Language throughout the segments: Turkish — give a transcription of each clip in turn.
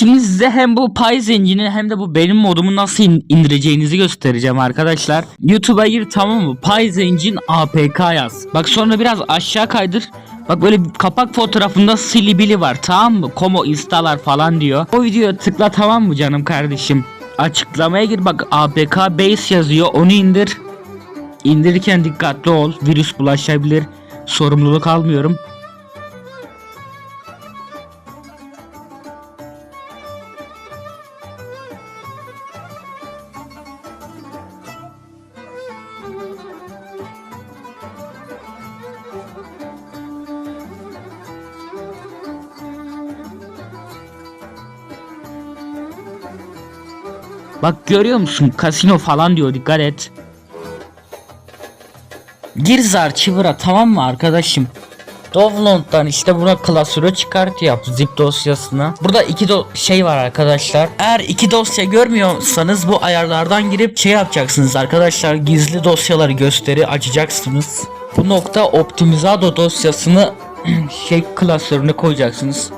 Şimdi size hem bu pay zincini hem de bu benim modumu nasıl in- indireceğinizi göstereceğim arkadaşlar. YouTube'a gir tamam mı? Pay zincin APK yaz. Bak sonra biraz aşağı kaydır. Bak böyle kapak fotoğrafında silibili var tamam mı? Komo instalar falan diyor. O videoya tıkla tamam mı canım kardeşim? Açıklamaya gir bak APK base yazıyor onu indir. İndirirken dikkatli ol. Virüs bulaşabilir. Sorumluluk almıyorum. Bak görüyor musun? Kasino falan diyor dikkat et. Gir Zarchiver'a tamam mı arkadaşım? Dovlond'dan işte buna klasörü çıkart yap zip dosyasına. Burada iki do şey var arkadaşlar. Eğer iki dosya görmüyorsanız bu ayarlardan girip şey yapacaksınız arkadaşlar. Gizli dosyaları gösteri açacaksınız. Bu nokta optimizado dosyasını şey klasörüne koyacaksınız.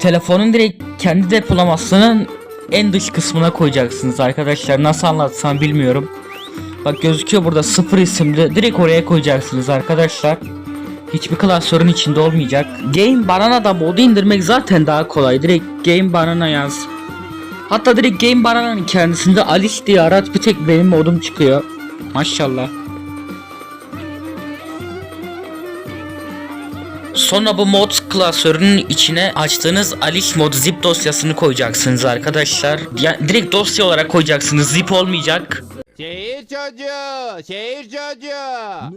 Telefonun direkt kendi depolamasının en dış kısmına koyacaksınız arkadaşlar. Nasıl anlatsam bilmiyorum. Bak gözüküyor burada sıfır isimli. Direkt oraya koyacaksınız arkadaşlar. Hiçbir klasörün içinde olmayacak. Game Banana'da modu indirmek zaten daha kolay. Direkt Game Banana yaz. Hatta direkt Game Banana'nın kendisinde Alice diye arat bir tek benim modum çıkıyor. Maşallah. Sonra bu mod klasörünün içine açtığınız Alice mod zip dosyasını koyacaksınız arkadaşlar. Ya, direkt dosya olarak koyacaksınız. Zip olmayacak. Şehir çocuğu, şehir çocuğu.